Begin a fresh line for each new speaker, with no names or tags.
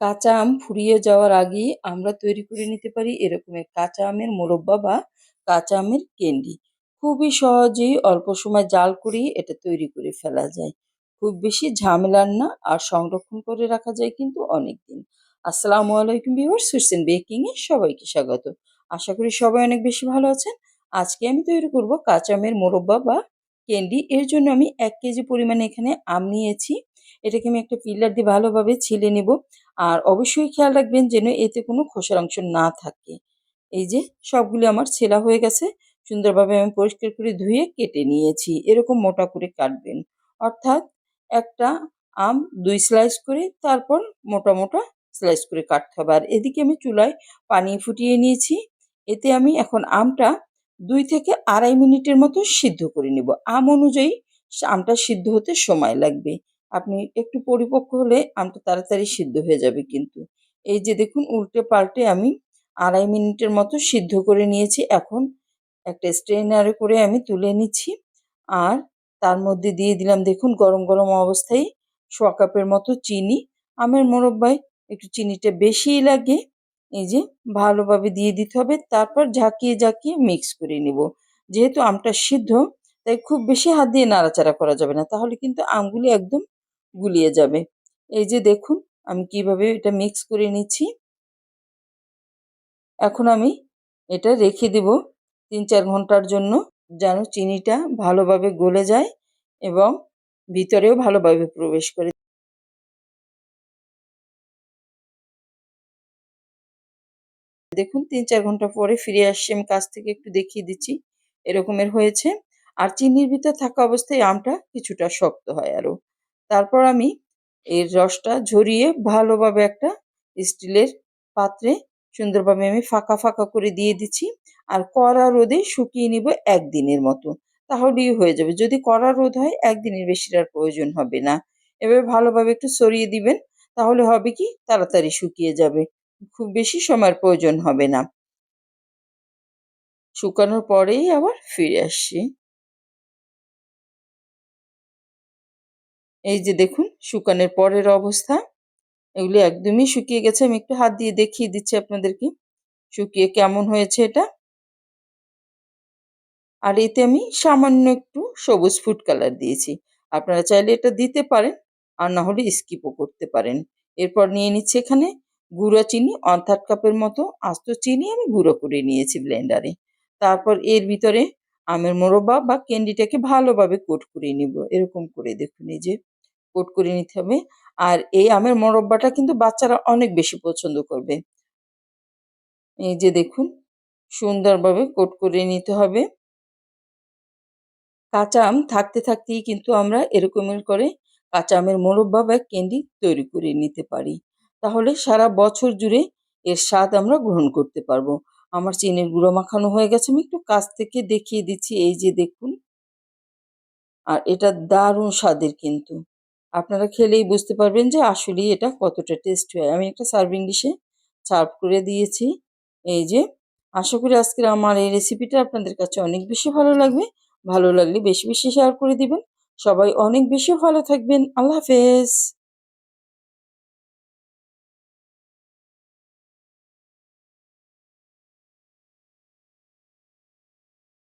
কাঁচা আম ফুরিয়ে যাওয়ার আগেই আমরা তৈরি করে নিতে পারি এরকমের কাঁচা আমের মোরব্বা বা কাঁচা আমের ক্যান্ডি খুবই সহজেই অল্প সময় জাল করেই এটা তৈরি করে ফেলা যায়। খুব বেশি ঝামেলার না আর সংরক্ষণ করে রাখা যায় কিন্তু অনেক দিন আসসালামু আলাইকুম ভিউয়ার্স সুইসেন বেকিংয়ে সবাইকে স্বাগত। আশা করি সবাই অনেক বেশি ভালো আছেন। আজকে আমি তৈরি করব কাঁচা আমের মোরব্বা বা ক্যান্ডি এর জন্য আমি এক কেজি পরিমাণে এখানে আম নিয়েছি। এটাকে আমি একটা পিলার দিয়ে ভালোভাবে ছিলে নেব। আর অবশ্যই খেয়াল রাখবেন যেন এতে কোনো খোসার অংশ না থাকে। এই যে সবগুলি আমার ছেলা হয়ে গেছে, সুন্দরভাবে আমি পরিষ্কার করে ধুয়ে কেটে নিয়েছি। এরকম মোটা করে কাটবেন। অর্থাৎ একটা আম দুই স্লাইস করে, তারপর মোটা মোটা স্লাইস করে কাটতে হবে। আর এদিকে আমি চুলায় পানি ফুটিয়ে নিয়েছি। এতে আমি এখন আমটা দুই থেকে আড়াই মিনিটের মতো সিদ্ধ করে নেব। আম অনুযায়ী আমটা সিদ্ধ হতে সময় লাগবে। আপনি একটু পরিপক্ক হলে আমটা তাড়াতাড়ি সিদ্ধ হয়ে যাবে কিন্তু। এই যে দেখুন, উল্টে পাল্টে আমি আড়াই মিনিটের মতো সিদ্ধ করে নিয়েছি। এখন একটা স্ট্রেনারে করে আমি তুলে নিচ্ছি। আর তার মধ্যে দিয়ে দিলাম, দেখুন, গরম গরম অবস্থায় সোয়া কাপের মতো চিনি। আমের মোরব্বায় একটু চিনিটা বেশিই লাগে। এই যে ভালোভাবে দিয়ে দিতে হবে। তারপর ঝাঁকিয়ে ঝাঁকিয়ে মিক্স করে নিব। যেহেতু আমটা সিদ্ধ, তাই খুব বেশি হাত দিয়ে নাড়াচাড়া করা যাবে না। তাহলে কিন্তু আমগুলি একদম গুলিয়ে যাবে। এই যে দেখুন, আমি কীভাবে এটা মিক্স করে নিচ্ছি। এখন আমি এটা রেখে দেব তিন চার ঘণ্টার জন্য, যেন চিনিটা ভালোভাবে গলে যায় এবং ভিতরেও ভালোভাবে প্রবেশ করে দেখুন, তিন চার ঘণ্টা পরে ফিরে আসছি। আমি কাছ থেকে একটু দেখিয়ে দিচ্ছি, এরকমের হয়েছে। আর চিনির ভিতর থাকা অবস্থায় আমটা কিছুটা শক্ত হয় আরও তারপর আমি এর রসটা ঝরিয়ে ভালোভাবে একটা স্টিলের পাত্রে সুন্দরভাবে আমি ফাঁকা ফাঁকা করে দিয়ে দিচ্ছি। আর কড়া রোদে শুকিয়ে নিব একদিনের মতো। তাহলেই হয়ে যাবে। যদি কড়া রোদ হয়, একদিনের বেশির আর প্রয়োজন হবে না। এবার ভালোভাবে একটু সরিয়ে দিবেন, তাহলে হবে কি, তাড়াতাড়ি শুকিয়ে যাবে। খুব বেশি সময়ের প্রয়োজন হবে না। শুকানোর পরেই আবার ফিরে আসছি। এই যে দেখুন, শুকানোর পরের অবস্থা। এগুলি একদমই শুকিয়ে গেছে। আমি একটু হাত দিয়ে দেখিয়ে দিচ্ছি আপনাদেরকে। শুকিয়ে কেমন হয়েছে এটা? আর এতে আমি সামান্য একটু সবুজ ফুড কালার দিয়েছি। আপনারা চাইলে এটা দিতে পারেন, আর না হলে স্কিপও করতে পারেন। এরপর নিয়ে নিচ্ছি এখানে গুঁড়ো চিনি ওয়ান থার্ড কাপের মতো আস্ত চিনি আমি গুঁড়ো করে নিয়েছি ব্লেন্ডারে। তারপর এর ভিতরে আমের মোরব্বা বা ক্যান্ডিটাকে ভালোভাবে কোট করে নিব। এরকম করে দেখুন, এই যে কোট করে নিতে হবে। আর এই আমের মোরব্বাটা কিন্তু বাচ্চারা অনেক বেশি পছন্দ করবে। এই যে দেখুন, সুন্দরভাবে কোট করে নিতে হবে। কাঁচা আম থাকতে থাকতেই কিন্তু আমরা এরকমের করে কাঁচা আমের মোরব্বা বা ক্যান্ডি তৈরি করে নিতে পারি। তাহলে সারা বছর জুড়ে এর স্বাদ আমরা গ্রহণ করতে পারব। আমার চিনির গুঁড়ো মাখানো হয়ে গেছে। আমি একটু কাছ থেকে দেখিয়ে দিচ্ছি। এই যে দেখুন। আর এটা দারুণ স্বাদের কিন্তু। আপনারা খেলেই বুঝতে পারবেন যে আসলেই এটা কতটা টেস্ট হয়। আমি একটা সার্ভিং ডিশে সার্ভ করে দিয়েছি। এই যে, আশা করি আজকের আমার এই রেসিপিটা আপনাদের কাছে অনেক বেশি ভালো লাগবে। ভালো লাগলে বেশি বেশি শেয়ার করে দিবেন। সবাই অনেক বেশি ভালো থাকবেন। আল্লাহ হাফেজ।